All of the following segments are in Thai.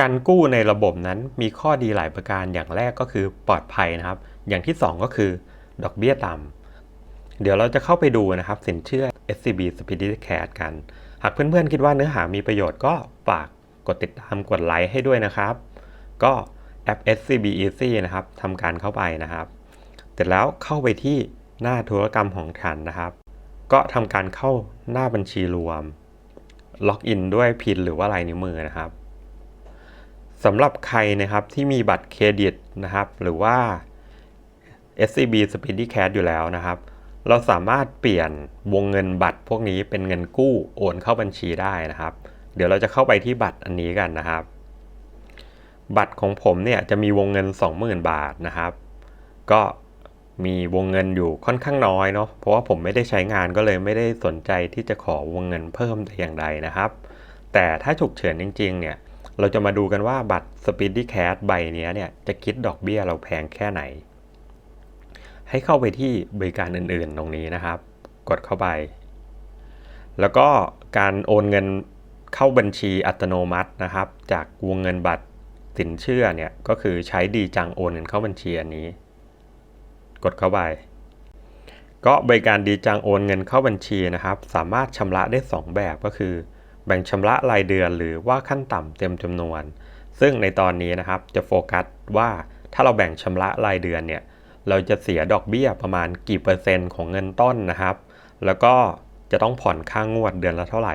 การกู้ในระบบนั้นมีข้อดีหลายประการอย่างแรกก็คือปลอดภัยนะครับ อย่างที่ 2 ก็คือดอกเบี้ยต่ำเดี๋ยวเราจะเข้าไปดูนะครับสินเชื่อ SCB Speedy Cash กัน หากเพื่อนๆคิดว่าเนื้อหามีประโยชน์ก็ฝากกดติดตามกดไลค์ให้ด้วยนะครับ ก็แอป SCB Easy นะครับทำการเข้าไปนะครับ เสร็จแล้วเข้าไปที่หน้าธุรกรรมของฉันนะครับ ก็ทำการเข้าหน้าบัญชีรวม ล็อกอินด้วยพินหรือว่าลายนิ้วมือนะครับ สำหรับใครนะครับที่มีบัตรเครดิตนะครับ หรือว่า SCB Speedy Cash อยู่แล้วนะครับ เราสามารถเปลี่ยนวงเงินบัตรพวกนี้เป็นเงินกู้โอนเข้าบัญชีได้นะครับ เดี๋ยวเราจะเข้าไปที่บัตรอันนี้กันนะครับ บัตรของผมเนี่ยจะมีวงเงิน 20,000 บาทนะครับ ก็มีวงเงินอยู่ค่อนข้างน้อยเนาะเพราะว่าผมไม่ได้ใช้งานก็เลยไม่ได้สนใจที่จะขอวงเงินเพิ่มแต่อย่างใดนะครับ แต่ถ้าฉุกเฉินจริง ๆ เนี่ย เราจะมาดูกันว่าบัตร Speedy Cash ใบนี้เนี่ยจะคิดดอกเบี้ยเราแพงแค่ไหน ให้เข้าไปที่บริการอื่นๆตรงนี้นะครับ กดเข้าไป แล้วก็การโอนเงินเข้าบัญชีอัตโนมัตินะครับ จากวงเงินบัตรสินเชื่อเนี่ยก็คือใช้ดีจังโอนเงินเข้าบัญชีอันนี้ กดเข้าไป ก็บริการดีจังโอนเงินเข้าบัญชีนะครับ สามารถชำระได้ 2 แบบก็คือ แบ่งชำระรายเดือนหรือว่าขั้นต่ำเต็มจำนวน ซึ่งในตอนนี้นะครับจะโฟกัสว่าถ้าเราแบ่งชำระรายเดือนเนี่ยเราจะเสียดอกเบี้ยประมาณกี่เปอร์เซ็นต์ของเงินต้นนะครับ แล้วก็จะต้องผ่อนค่างวดเดือนละเท่าไหร่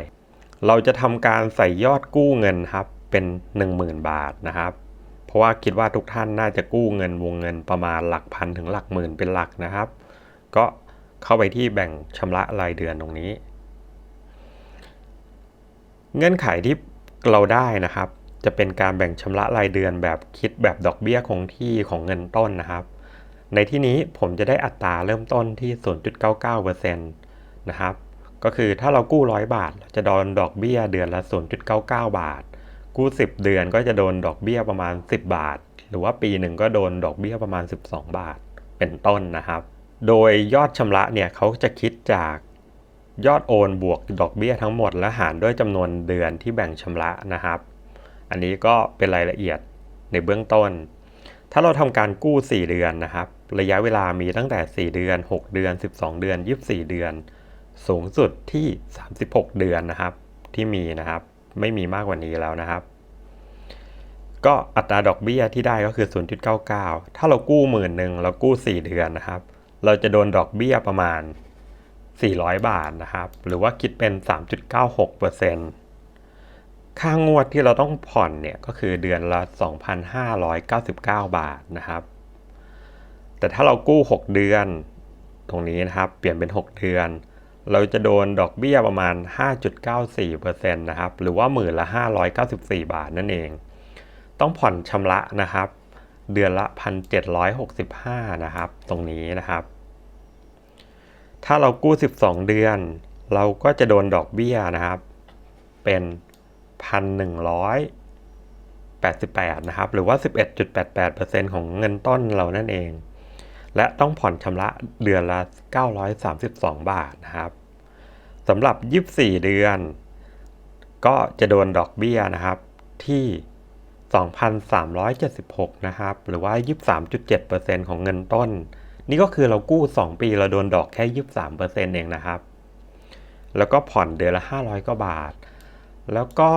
เราจะทำการใส่ยอดกู้เงินครับเป็น 10,000 บาทนะครับ เพราะว่าคิดว่าทุกท่านน่าจะกู้เงินวงเงินประมาณหลักพันถึงหลักหมื่นเป็นหลักนะครับ ก็เข้าไปที่แบ่งชำระรายเดือนตรงนี้ เงื่อนไขที่เราได้นะครับ จะเป็นการแบ่งชำระรายเดือนแบบคิดแบบดอกเบี้ยคงที่ของเงินต้นนะครับ ในที่นี้ผมจะได้อัตราเริ่มต้นที่ 0.99%นะครับ ก็คือถ้าเรากู้ 100 บาท จะโดนดอกเบี้ยเดือนละ 0.99 บาท กู้ 10 เดือนก็จะโดนดอกเบี้ยประมาณ 10 บาท หรือว่าปีหนึ่งก็โดนดอกเบี้ยประมาณ 12 บาท เป็นต้นนะครับ โดยยอดชำระเนี่ยเขาจะคิดจาก ยอดโอนบวกดอกเบี้ยทั้งหมดและหารด้วยจำนวนเดือนที่แบ่งชำระนะครับ อันนี้ก็เป็นรายละเอียดในเบื้องต้น ถ้าเราทำการกู้ 4 เดือนนะครับ ระยะเวลามีตั้งแต่ 4 เดือน 6 เดือน 12 เดือน 24 เดือน สูงสุดที่ 36 เดือนนะครับ ที่มีนะครับ ไม่มีมากกว่านี้แล้วนะครับ ก็อัตราดอกเบี้ยที่ได้ก็คือ 0.99 ถ้าเรากู้หมื่นหนึ่งเรากู้ 4 เดือนนะครับ เราจะโดนดอกเบี้ยประมาณ 400 บาทนะครับ หรือว่าคิดเป็น 3.96%ค่างวดที่เราต้องผ่อนเนี่ยก็คือเดือนละ 2,599 บาทนะครับ แต่ถ้าเรากู้ 6 เดือน ตรงนี้นะครับ เปลี่ยนเป็น 6 เดือน เราจะโดนดอกเบี้ยประมาณ 5.94%นะครับ หรือว่าหมื่นละ 594 บาทนั่นเอง ต้องผ่อนชำระนะครับ เดือนละ 1,765 นะครับ ตรงนี้นะครับ ถ้าเรากู้ 12 เดือน เราก็จะโดนดอกเบี้ยนะครับ เป็น 1,188 นะครับ หรือว่า 11.88%ของเงินต้นเรานั่นเอง และต้องผ่อนชำระเดือนละ 932 บาทนะครับสำหรับ 24 เดือน ก็จะโดนดอกเบี้ยนะครับที่ 2,376 นะครับ หรือว่า 23.7%ของเงินต้น นี่ก็คือเรากู้ 2 ปีเราโดนดอกแค่23%เองนะครับ แล้วก็ผ่อนเดือนละ 500กว่าบาท แล้วก็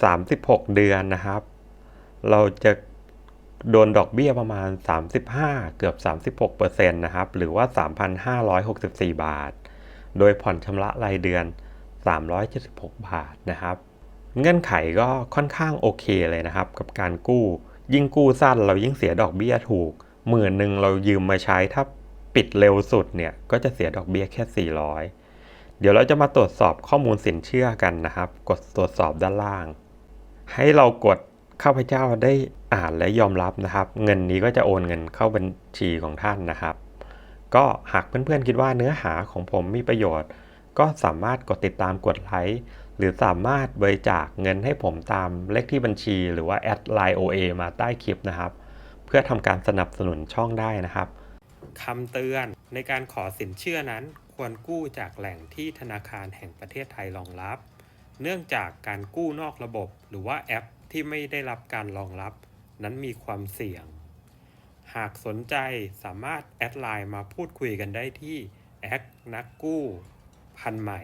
36 เดือนนะครับ เราจะโดนดอกเบี้ยประมาณ 35 เกือบ 36%นะครับ หรือว่า 3,564 บาท โดยผ่อนชำระรายเดือน 376 บาทนะครับ เงื่อนไขก็ค่อนข้างโอเคเลยนะครับ กับการกู้ ยิ่งกู้สั้นเรายิ่งเสียดอกเบี้ยถูก หมื่นหนึ่งเรายืมมาใช้ถ้าปิดเร็วสุดเนี่ยก็จะเสียดอกเบี้ยแค่ 400 เดี๋ยวเราจะมาตรวจสอบข้อมูลสินเชื่อกันนะครับ กดตรวจสอบด้านล่าง ให้เรากดข้าพเจ้าได้อ่านและยอมรับนะครับ เงินนี้ก็จะโอนเงินเข้าบัญชีของท่านนะครับ ก็หากเพื่อนๆคิดว่าเนื้อหาของผมมีประโยชน์ ก็สามารถกดติดตามกดไลค์หรือสามารถบริจาคเงินให้ผมตามเลขที่บัญชี หรือว่าแอดไลน์ OA มาใต้คลิปนะครับ เพื่อทำการสนับสนุนช่องได้นะครับคำเตือนในการขอสินเชื่อนั้นควรกู้จากแหล่งที่ธนาคารแห่งประเทศไทยรองรับ เนื่องจากการกู้นอกระบบ หรือว่าแอปที่ไม่ได้รับการรองรับ นั้นมีความเสี่ยง หากสนใจสามารถแอดไลน์มาพูดคุยกันได้ที่แอคนักกู้ พันใหม่